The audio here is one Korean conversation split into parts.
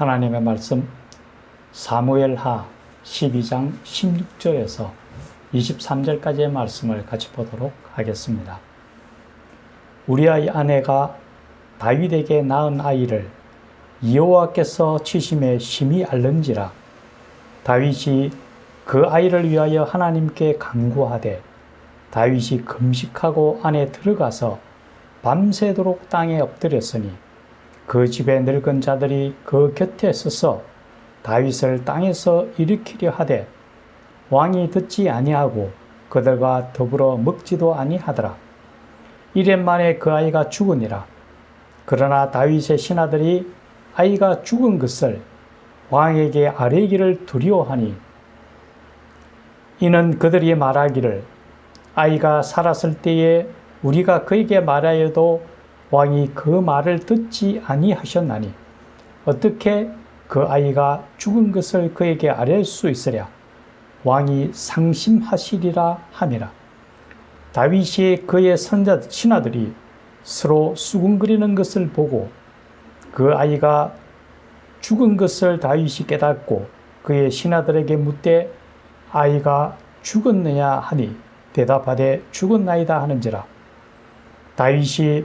하나님의 말씀 사무엘하 12장 16절에서 23절까지의 말씀을 같이 보도록 하겠습니다. 우리의 아내가 다윗에게 낳은 아이를 여호와께서 치심에 심히 알는지라 다윗이 그 아이를 위하여 하나님께 간구하되 다윗이 금식하고 안에 들어가서 밤새도록 땅에 엎드렸으니 그 집에 늙은 자들이 그 곁에 서서 다윗을 땅에서 일으키려 하되 왕이 듣지 아니하고 그들과 더불어 먹지도 아니하더라. 이랜 만에 그 아이가 죽으니라. 그러나 다윗의 신하들이 아이가 죽은 것을 왕에게 아뢰기를 두려워하니 이는 그들이 말하기를 아이가 살았을 때에 우리가 그에게 말하여도 왕이 그 말을 듣지 아니하셨나니 어떻게 그 아이가 죽은 것을 그에게 아뢰 수 있으랴? 왕이 상심하시리라 함이라. 다윗이 그의 선자 신하들이 서로 수군거리는 것을 보고 그 아이가 죽은 것을 다윗이 깨닫고 그의 신하들에게 묻되 아이가 죽었느냐 하니 대답하되 죽었나이다 하는지라. 다윗이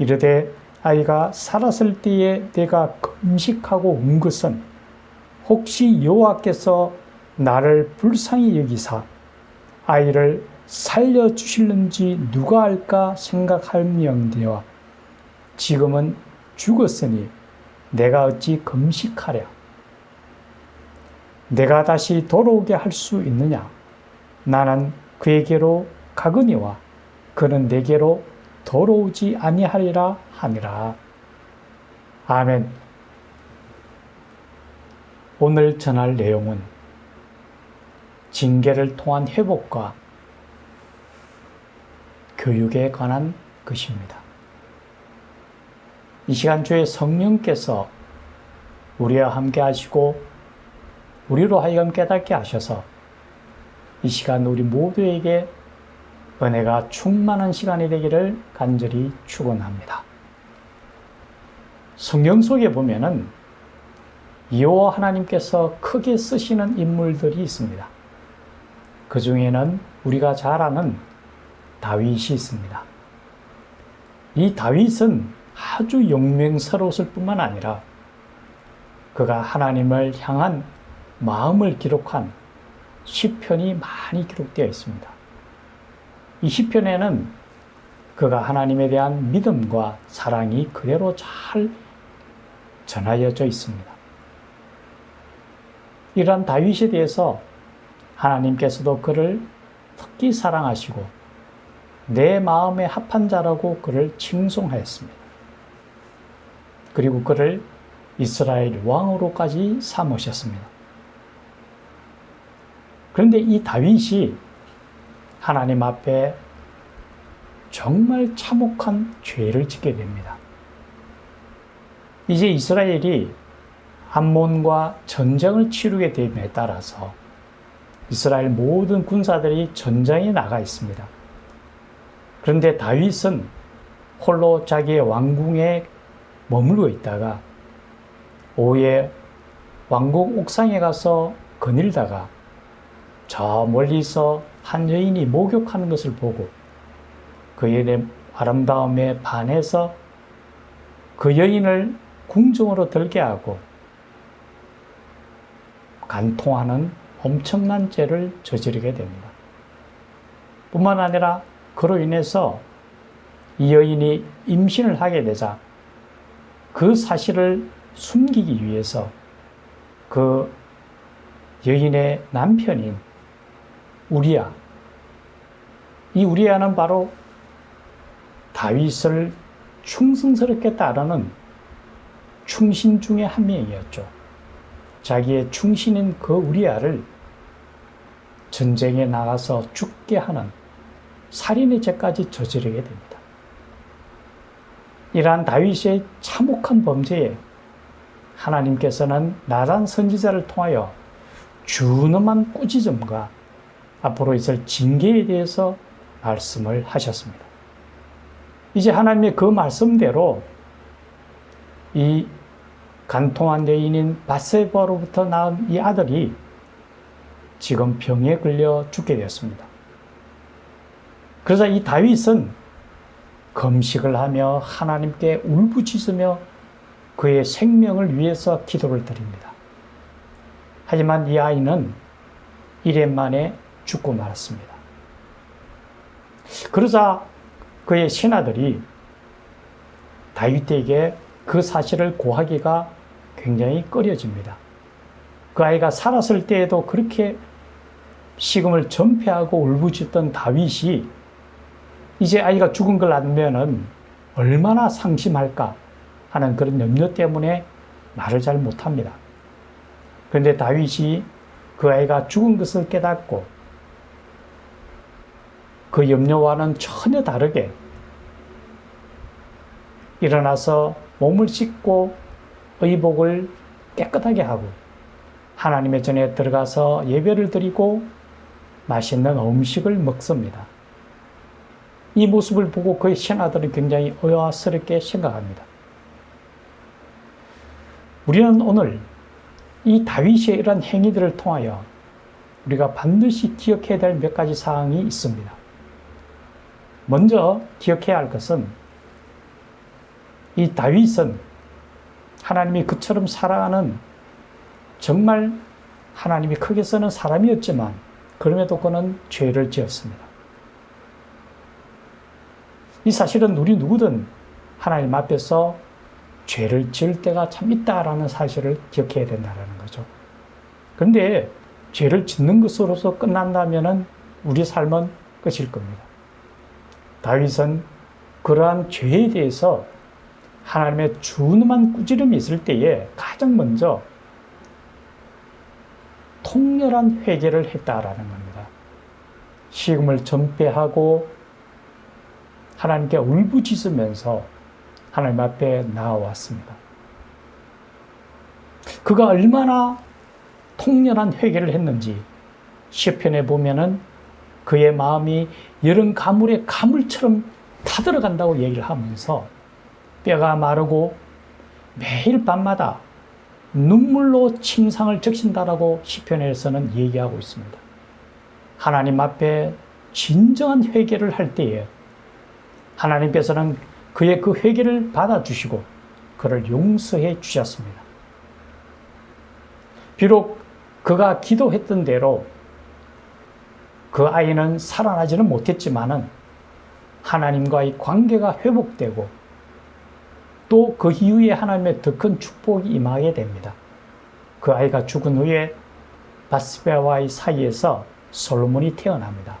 이르되 아이가 살았을 때에 내가 금식하고 운 것은 혹시 여호와께서 나를 불쌍히 여기사 아이를 살려 주실는지 누가 알까 생각할명되와 지금은 죽었으니 내가 어찌 금식하랴? 내가 다시 돌아오게 할 수 있느냐? 나는 그에게로 가거니와 그는 내게로 돌아오지 아니하리라 하니라. 아멘. 오늘 전할 내용은 징계를 통한 회복과 교육에 관한 것입니다. 이 시간 주의 성령께서 우리와 함께 하시고 우리로 하여금 깨닫게 하셔서 이 시간 우리 모두에게 은혜가 충만한 시간이 되기를 간절히 축원합니다. 성경 속에 보면은 여호와 하나님께서 크게 쓰시는 인물들이 있습니다. 그 중에는 우리가 잘 아는 다윗이 있습니다. 이 다윗은 아주 용맹스러웠을 뿐만 아니라 그가 하나님을 향한 마음을 기록한 시편이 많이 기록되어 있습니다. 이 시편에는 그가 하나님에 대한 믿음과 사랑이 그대로 잘 전하여져 있습니다. 이러한 다윗에 대해서 하나님께서도 그를 특히 사랑하시고 내 마음에 합한 자라고 그를 칭송하였습니다. 그리고 그를 이스라엘 왕으로까지 삼으셨습니다. 그런데 이 다윗이 하나님 앞에 정말 참혹한 죄를 짓게 됩니다. 이제 이스라엘이 암몬과 전쟁을 치르게 됨에 따라서 이스라엘 모든 군사들이 전장에 나가 있습니다. 그런데 다윗은 홀로 자기의 왕궁에 머물고 있다가 오후에 왕궁 옥상에 가서 거닐다가 저 멀리서 한 여인이 목욕하는 것을 보고 그 여인의 아름다움에 반해서 그 여인을 궁정으로 들게 하고 간통하는 엄청난 죄를 저지르게 됩니다. 뿐만 아니라 그로 인해서 이 여인이 임신을 하게 되자 그 사실을 숨기기 위해서 그 여인의 남편인 우리야. 이 우리야는 바로 다윗을 충성스럽게 따르는 충신 중에 한 명이었죠. 자기의 충신인 그 우리아를 전쟁에 나가서 죽게 하는 살인의 죄까지 저지르게 됩니다. 이러한 다윗의 참혹한 범죄에 하나님께서는 나단 선지자를 통하여 준엄한 꾸짖음과 앞으로 있을 징계에 대해서 말씀을 하셨습니다. 이제 하나님의 그 말씀대로 이 간통한 여인인 바세바로부터 낳은 이 아들이 지금 병에 걸려 죽게 되었습니다. 그러자 이 다윗은 금식을 하며 하나님께 울부짖으며 그의 생명을 위해서 기도를 드립니다. 하지만 이 아이는 1년 만에 죽고 말았습니다. 그러자 그의 신하들이 다윗에게 그 사실을 고하기가 굉장히 꺼려집니다. 그 아이가 살았을 때에도 그렇게 식음을 전폐하고 울부짖던 다윗이 이제 아이가 죽은 걸 알면은 얼마나 상심할까 하는 그런 염려 때문에 말을 잘 못합니다. 그런데 다윗이 그 아이가 죽은 것을 깨닫고 그 염려와는 전혀 다르게 일어나서 몸을 씻고 의복을 깨끗하게 하고 하나님의 전에 들어가서 예배를 드리고 맛있는 음식을 먹습니다. 이 모습을 보고 그의 신하들은 굉장히 의아스럽게 생각합니다. 우리는 오늘 이 다윗의 이러한 행위들을 통하여 우리가 반드시 기억해야 될 몇 가지 사항이 있습니다. 먼저 기억해야 할 것은 이 다윗은 하나님이 그처럼 사랑하는 정말 하나님이 크게 쓰는 사람이었지만 그럼에도 그는 죄를 지었습니다. 이 사실은 우리 누구든 하나님 앞에서 죄를 지을 때가 참 있다라는 사실을 기억해야 된다는 거죠. 그런데 죄를 짓는 것으로서 끝난다면 우리 삶은 끝일 겁니다. 다윗은 그러한 죄에 대해서 하나님의 준엄한 꾸지름이 있을 때에 가장 먼저 통렬한 회개를 했다라는 겁니다. 시금을 전폐하고 하나님께 울부짖으면서 하나님 앞에 나아왔습니다. 그가 얼마나 통렬한 회개를 했는지 시편에 보면은 그의 마음이 여름 가물의 가물처럼 타들어간다고 얘기를 하면서 뼈가 마르고 매일 밤마다 눈물로 침상을 적신다라고 시편에서는 얘기하고 있습니다. 하나님 앞에 진정한 회개를 할 때에 하나님께서는 그의 그 회개를 받아주시고 그를 용서해 주셨습니다. 비록 그가 기도했던 대로 그 아이는 살아나지는 못했지만은 하나님과의 관계가 회복되고 또 그 이후에 하나님의 더 큰 축복이 임하게 됩니다. 그 아이가 죽은 후에 바스베와의 사이에서 솔로몬이 태어납니다.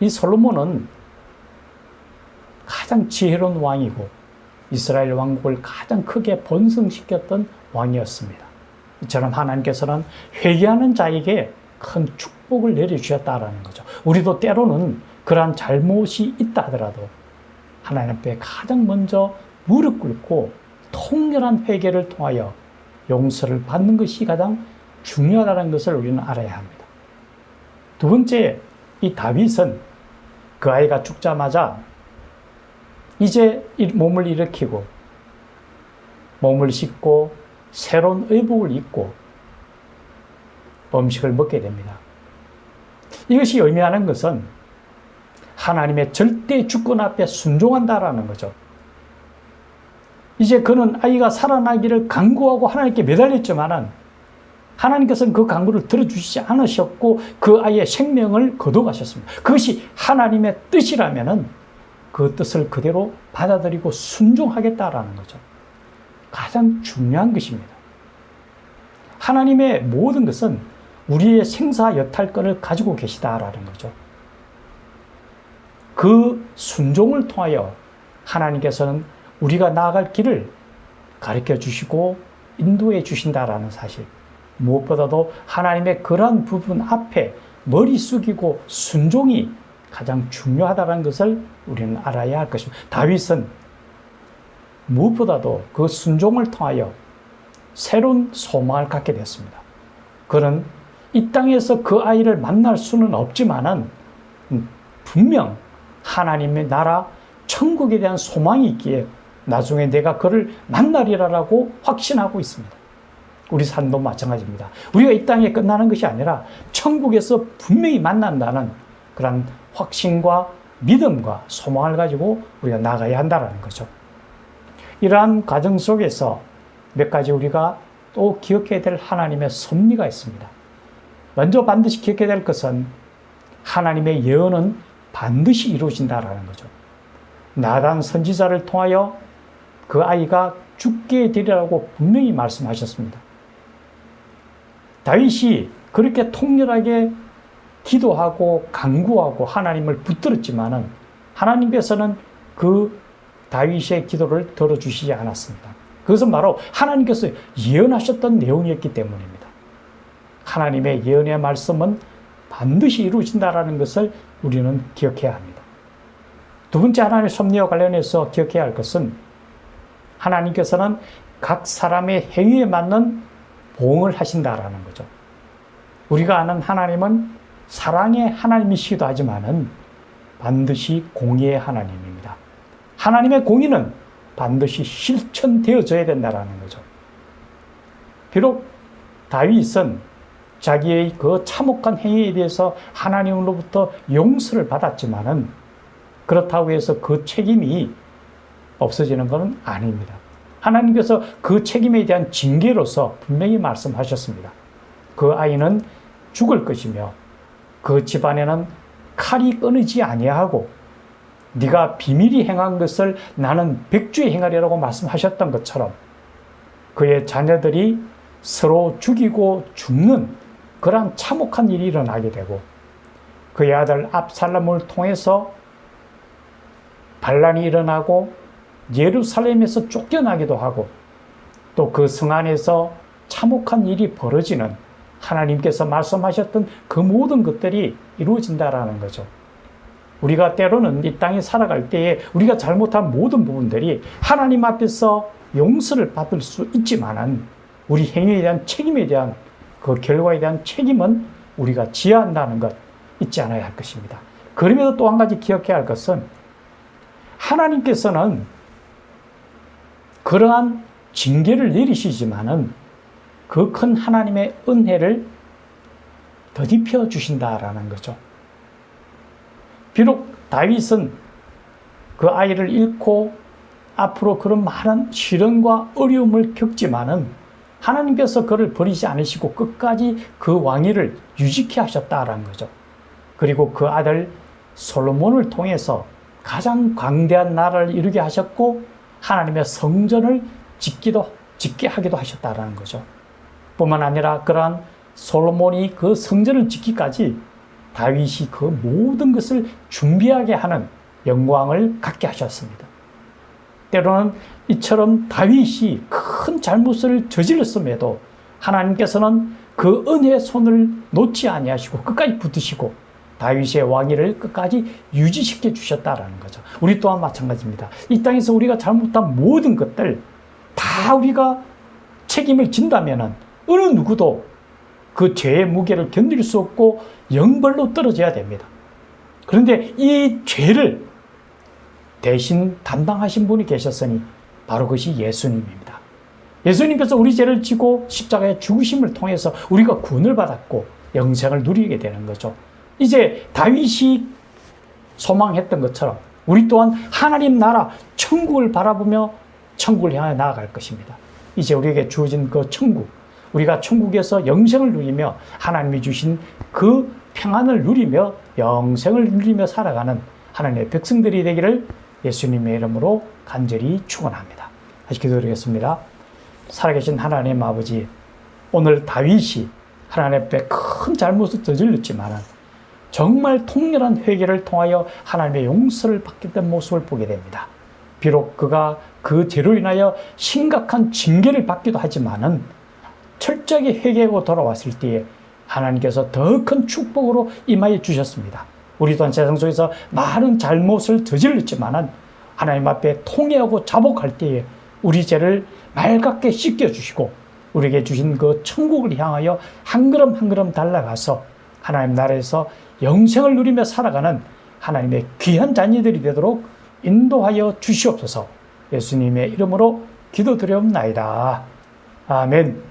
이 솔로몬은 가장 지혜로운 왕이고 이스라엘 왕국을 가장 크게 번성시켰던 왕이었습니다. 이처럼 하나님께서는 회개하는 자에게 큰 축복 을 내려주셨다라는 거죠. 우리도 때로는 그러한 잘못이 있다 하더라도 하나님 앞에 가장 먼저 무릎 꿇고 통렬한 회개를 통하여 용서를 받는 것이 가장 중요하다는 것을 우리는 알아야 합니다. 두 번째, 이 다윗은 그 아이가 죽자마자 이제 몸을 일으키고 몸을 씻고 새로운 의복을 입고 음식을 먹게 됩니다. 이것이 의미하는 것은 하나님의 절대 주권 앞에 순종한다라는 거죠. 이제 그는 아이가 살아나기를 간구하고 하나님께 매달렸지만은 하나님께서는 그 간구를 들어주시지 않으셨고 그 아이의 생명을 거둬가셨습니다. 그것이 하나님의 뜻이라면은 그 뜻을 그대로 받아들이고 순종하겠다라는 거죠. 가장 중요한 것입니다. 하나님의 모든 것은 우리의 생사 여탈권을 가지고 계시다라는 거죠. 그 순종을 통하여 하나님께서는 우리가 나아갈 길을 가르쳐 주시고 인도해 주신다라는 사실. 무엇보다도 하나님의 그러한 부분 앞에 머리 숙이고 순종이 가장 중요하다는 것을 우리는 알아야 할 것입니다. 다윗은 무엇보다도 그 순종을 통하여 새로운 소망을 갖게 됐습니다. 그는 이 땅에서 그 아이를 만날 수는 없지만은 음, 분명 하나님의 나라 천국에 대한 소망이 있기에 나중에 내가 그를 만나리라라고 확신하고 있습니다. 우리 삶도 마찬가지입니다. 우리가 이 땅에 끝나는 것이 아니라 천국에서 분명히 만난다는 그런 확신과 믿음과 소망을 가지고 우리가 나가야 한다는 거죠. 이러한 과정 속에서 몇 가지 우리가 또 기억해야 될 하나님의 섭리가 있습니다. 먼저 반드시 기억해야 될 것은 하나님의 예언은 반드시 이루어진다라는 거죠. 나단 선지자를 통하여 그 아이가 죽게 되리라고 분명히 말씀하셨습니다. 다윗이 그렇게 통렬하게 기도하고 강구하고 하나님을 붙들었지만은 하나님께서는 그 다윗의 기도를 들어주시지 않았습니다. 그것은 바로 하나님께서 예언하셨던 내용이었기 때문입니다. 하나님의 예언의 말씀은 반드시 이루어진다라는 것을 우리는 기억해야 합니다. 두 번째 하나님의 섭리와 관련해서 기억해야 할 것은 하나님께서는 각 사람의 행위에 맞는 보응을 하신다라는 거죠. 우리가 아는 하나님은 사랑의 하나님이시기도 하지만은 반드시 공의의 하나님입니다. 하나님의 공의는 반드시 실천되어져야 된다라는 거죠. 비록 다윗은 자기의 그 참혹한 행위에 대해서 하나님으로부터 용서를 받았지만은 그렇다고 해서 그 책임이 없어지는 것은 아닙니다. 하나님께서 그 책임에 대한 징계로서 분명히 말씀하셨습니다. 그 아이는 죽을 것이며 그 집안에는 칼이 끊이지 아니하고 네가 비밀이 행한 것을 나는 백주에 행하리라고 말씀하셨던 것처럼 그의 자녀들이 서로 죽이고 죽는 그러한 참혹한 일이 일어나게 되고 그의 아들 압살롬을 통해서 반란이 일어나고 예루살렘에서 쫓겨나기도 하고 또 그 성 안에서 참혹한 일이 벌어지는 하나님께서 말씀하셨던 그 모든 것들이 이루어진다라는 거죠. 우리가 때로는 이 땅에 살아갈 때에 우리가 잘못한 모든 부분들이 하나님 앞에서 용서를 받을 수 있지만은 우리 행위에 대한 책임에 대한 그 결과에 대한 책임은 우리가 지어야 한다는 것 잊지 않아야 할 것입니다. 그럼에도 또 한 가지 기억해야 할 것은 하나님께서는 그러한 징계를 내리시지만은 그 큰 하나님의 은혜를 더딥혀 주신다라는 거죠. 비록 다윗은 그 아이를 잃고 앞으로 그런 많은 시련과 어려움을 겪지만은 하나님께서 그를 버리지 않으시고 끝까지 그 왕위를 유지케 하셨다라는 거죠. 그리고 그 아들 솔로몬을 통해서 가장 광대한 나라를 이루게 하셨고 하나님의 성전을 짓기도 짓게 하기도 하셨다라는 거죠. 뿐만 아니라 그러한 솔로몬이 그 성전을 짓기까지 다윗이 그 모든 것을 준비하게 하는 영광을 갖게 하셨습니다. 때로는 이처럼 다윗이 큰 잘못을 저질렀음에도 하나님께서는 그 은혜의 손을 놓지 아니하시고 끝까지 붙으시고 다윗의 왕위를 끝까지 유지시켜 주셨다라는 거죠. 우리 또한 마찬가지입니다. 이 땅에서 우리가 잘못한 모든 것들 다 우리가 책임을 진다면은 어느 누구도 그 죄의 무게를 견딜 수 없고 영벌로 떨어져야 됩니다. 그런데 이 죄를 대신 담당하신 분이 계셨으니 바로 그것이 예수님입니다. 예수님께서 우리 죄를 지고 십자가의 죽으심을 통해서 우리가 구원을 받았고 영생을 누리게 되는 거죠. 이제 다윗이 소망했던 것처럼 우리 또한 하나님 나라 천국을 바라보며 천국을 향해 나아갈 것입니다. 이제 우리에게 주어진 그 천국, 우리가 천국에서 영생을 누리며 하나님이 주신 그 평안을 누리며 영생을 누리며 살아가는 하나님의 백성들이 되기를 예수님의 이름으로 간절히 축원합니다. 다시 기도드리겠습니다. 살아계신 하나님 아버지, 오늘 다윗이 하나님 앞에 큰 잘못을 저질렀지만 정말 통렬한 회개를 통하여 하나님의 용서를 받게 된 모습을 보게 됩니다. 비록 그가 그 죄로 인하여 심각한 징계를 받기도 하지만은 철저하게 회개하고 돌아왔을 때에 하나님께서 더 큰 축복으로 임하여 주셨습니다. 우리 또한 세상 속에서 많은 잘못을 저질렀지만은 하나님 앞에 통회하고 자복할 때에 우리 죄를 맑게 씻겨주시고 우리에게 주신 그 천국을 향하여 한 걸음 한 걸음 달라가서 하나님 나라에서 영생을 누리며 살아가는 하나님의 귀한 자녀들이 되도록 인도하여 주시옵소서 예수님의 이름으로 기도드려옵나이다. 아멘.